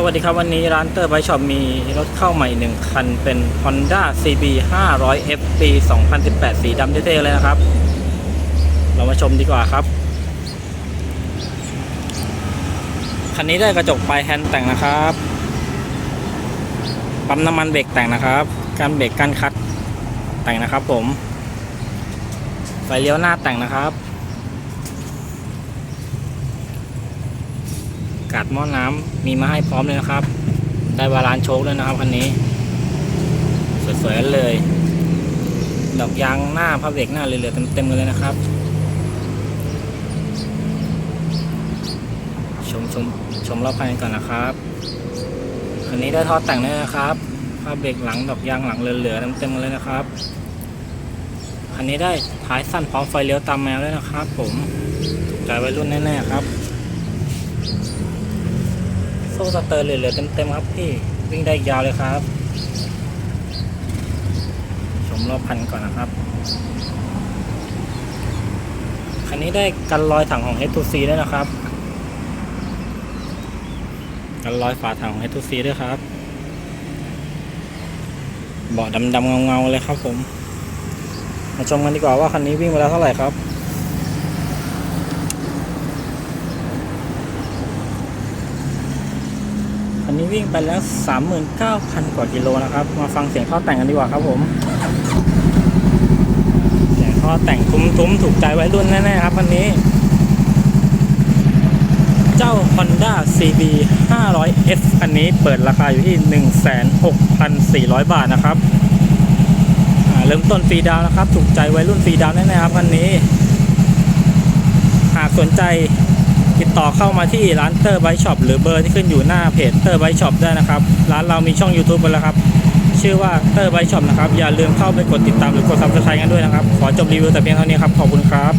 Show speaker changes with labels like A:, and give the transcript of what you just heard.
A: สวัสดีครับ วันนี้ร้านเตอร์ไบช็อปมีรถเข้าใหม่หนึ่งคันเป็น Honda CB 500F ปี 2018 สีดำเท่ๆเลยนะครับ เรามาชมดีกว่าครับ คันนี้ได้กระจกปลายแฮนด์แต่งนะครับ ปั๊มน้ำมันเบรกแต่งนะครับ การเบรกการคัดแต่งนะครับผม ไฟเลี้ยวหน้าแต่งนะครับ กาดหม้อน้ำมีมาให้พร้อมเลยนะครับ ได้บาลานโชคด้วยนะครับคันนี้ สวยๆเลย ดอกยางหน้าพับเบรกหน้าเหลือๆเต็มๆกันเลยนะครับ ชมชมชมรอบภายในก่อนนะครับคันนี้ได้ท่อแต่งด้วยนะครับพับเบรกหลังดอกยางหลังเหลือๆเต็มๆกันเลยนะครับคันนี้ได้ท้ายสั้นพร้อมไฟเลี้ยวตามแมวด้วยนะครับ ผมใจวัยรุ่นแน่ๆครับ โซ่สเตอร์เหลือเต็มๆครับพี่วิ่งได้ยาวเลยครับ ชมรอบพันก่อนนะครับ คันนี้ได้กันรอยถังของ H2C ด้วยนะครับ กันรอยฝาถังของ H2C ด้วยครับเบาะดำๆเงาๆเลยครับผม มาชมกันดีกว่าว่าคันนี้วิ่งไปแล้วเท่าไหร่ครับ คันนี้วิ่งไปแล้ว 39,000 กว่ากิโลนะครับ มาฟังเสียงท่อแต่งกันดีกว่าครับผม เสียงท่อแต่งทุ้มๆ ถูกใจไว้รุ่นแน่ๆครับคันนี้ เจ้า Honda CB 500F คันนี้เปิดราคาอยู่ที่ 16,400 บาทนะครับ เริ่มต้นฟรีดาวนะครับ ถูกใจไว้รุ่นฟรีดาวแน่ๆครับคันนี้ หากสนใจ ติดต่อเข้ามาที่ร้านเตอร์ไบช็อปหรือเบอร์ที่ขึ้นอยู่หน้าเพจเตอร์ไบช็อปได้นะครับ ร้านเรามีช่อง YouTube ไปแล้วครับ ชื่อว่าเตอร์ไบช็อปนะครับ อย่าลืมเข้าไปกดติดตามหรือกดซับสไครต์กันด้วยนะครับ ขอจบรีวิวแต่เพียงเท่านี้ครับ ขอบคุณครับ